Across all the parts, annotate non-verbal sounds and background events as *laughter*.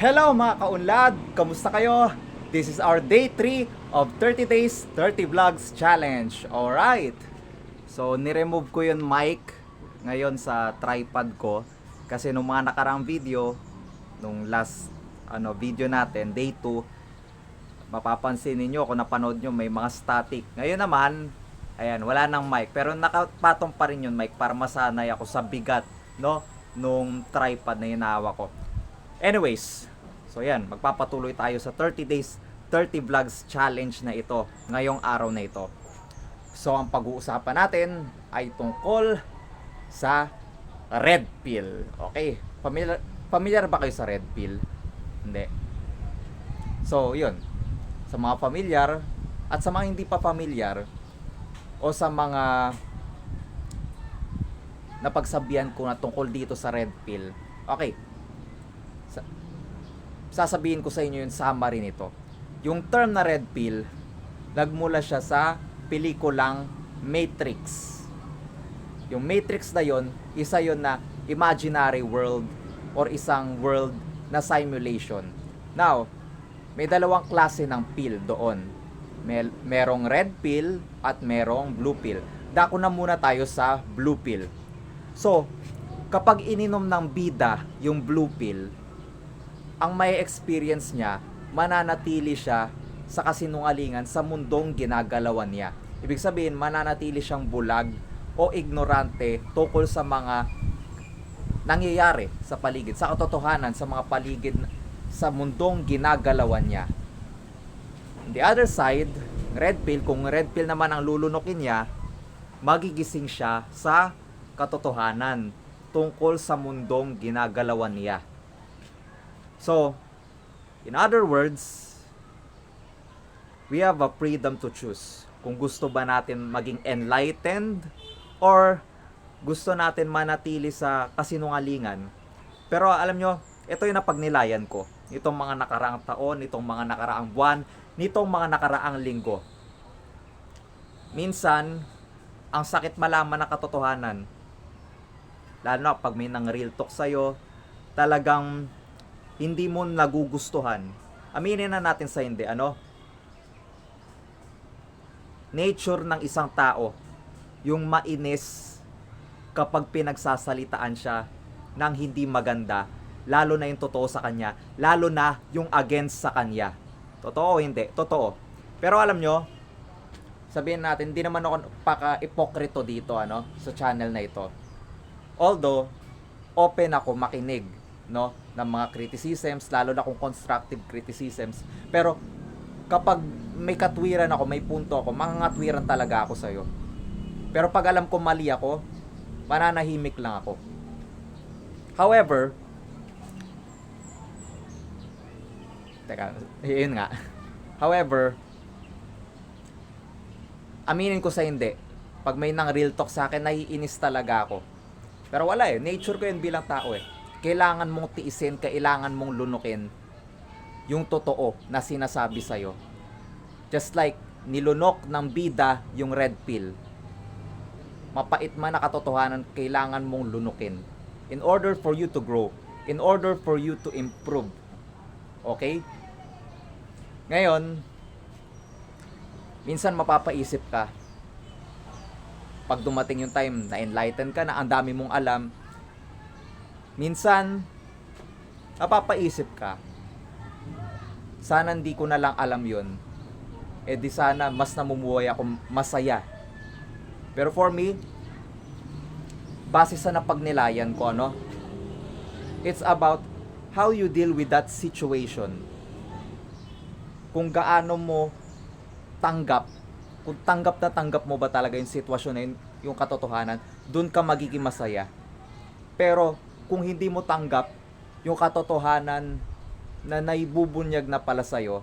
Hello mga kaunlad! Kamusta kayo? This is our day 3 of 30 days, 30 vlogs challenge. Alright! So, niremove ko yung mic ngayon sa tripod ko kasi nung mga nakarang video, nung last ano video natin, day 2, mapapansin ninyo kung napanood nyo may mga static. Ngayon naman, ayan, wala nang mic. Pero nakapatong pa rin yung mic para masanay ako sa bigat, no? Nung tripod na hinawa ko. Anyways, so yan, magpapatuloy tayo sa 30 days, 30 vlogs challenge na ito, ngayong araw na ito. So, ang pag-uusapan natin ay tungkol sa red pill. Okay, familiar, familiar ba kayo sa red pill? Hindi. So, yun. Sa mga familiar at sa mga hindi pa familiar o sa mga napagsabihan ko na tungkol dito sa red pill. Okay. Sa- sasabihin ko sa inyo yung summary nito. Yung term na red pill, nagmula siya sa pelikulang Matrix. Yung Matrix na yon, isa yon na imaginary world or isang world na simulation. Now, may dalawang klase ng pill doon. May, merong red pill at merong blue pill. Dako na muna tayo sa blue pill. So, kapag ininom ng bida yung blue pill, ang may experience niya, mananatili siya sa kasinungalingan sa mundong ginagalawan niya. Ibig sabihin, mananatili siyang bulag o ignorante tungkol sa mga nangyayari sa paligid, sa katotohanan, sa mga paligid sa mundong ginagalawan niya. On the other side, red pill, kung red pill naman ang lulunukin niya, magigising siya sa katotohanan tungkol sa mundong ginagalawan niya. So, in other words, we have a freedom to choose. Kung gusto ba natin maging enlightened or gusto natin manatili sa kasinungalingan. Pero alam nyo, ito yung napagnilayan ko. Itong mga nakaraang taon, itong mga nakaraang buwan, nitong mga nakaraang linggo. Minsan, ang sakit malaman na katotohanan. Lalo na pag may nang real talk sa'yo, talagang hindi mo nagugustuhan. Aminin na natin sa hindi, ano? Nature ng isang tao, yung mainis kapag pinagsasalitaan siya ng hindi maganda, lalo na yung totoo sa kanya, lalo na yung against sa kanya. Totoo hindi? Totoo. Pero alam nyo, sabihin natin, hindi naman ako paka-ipokrito dito, ano, sa channel na ito. Although, open ako makinig, no, ng mga criticisms, lalo na kung constructive criticisms. Pero, kapag may katwiran ako, may punto ako, mangangatwiran talaga ako sa'yo. Pero pag alam ko mali ako, mananahimik lang ako. However, teka, yun nga. *laughs* However, aminin ko sa hindi. Pag may nang real talk sa akin, naiinis talaga ako. Pero wala eh. Nature ko yun bilang tao eh. Kailangan mong tiisin, kailangan mong lunukin yung totoo na sinasabi sa'yo. Just like, nilunok ng bida yung red pill. Mapait man na katotohanan, kailangan mong lunukin. In order for you to grow. In order for you to improve. Okay? Ngayon, minsan mapapaisip ka, pag dumating yung time na enlighten ka na, ang dami mong alam, minsan, napapaisip ka, sana hindi ko na lang alam yun. Eh di sana mas namumuhay ako masaya. Pero for me, base sa napagnilayan ko, ano, it's about how you deal with that situation. Kung gaano mo tanggap, kung tanggap na tanggap mo ba talaga yung sitwasyon na yun, yung katotohanan, dun ka magiging masaya. Pero kung hindi mo tanggap yung katotohanan na naibubunyag na pala sa'yo,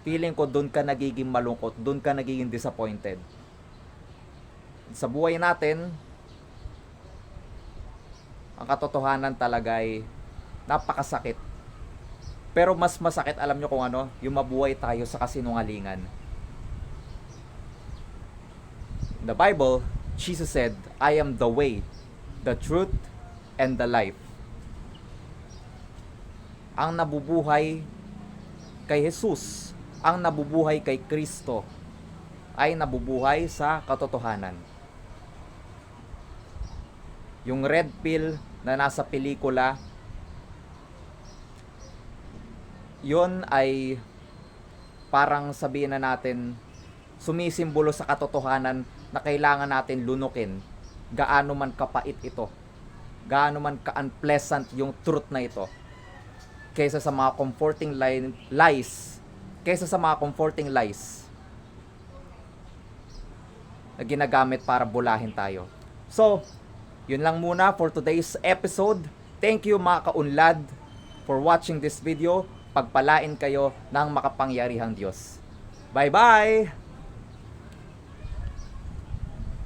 feeling ko doon ka nagiging malungkot, doon ka nagiging disappointed. Sa buhay natin, ang katotohanan talaga ay napakasakit. Pero mas masakit, alam nyo kung ano, yung mabuhay tayo sa kasinungalingan. In the Bible, Jesus said, I am the way, the truth, and the life. ang nabubuhay kay Jesus, ang nabubuhay kay Kristo, ay nabubuhay sa katotohanan. Yung red pill na nasa pelikula, yon ay parang sabihin na natin sumisimbolo sa katotohanan na kailangan natin lunukin gaano man kapait ito gaano man ka-unpleasant yung truth na ito kaysa sa mga comforting li- lies. Kaysa sa mga comforting lies na ginagamit para bulahin tayo. So yun lang muna for today's episode. Thank you mga kaunlad for watching this video. Pagpalain kayo ng makapangyarihang Diyos. Bye bye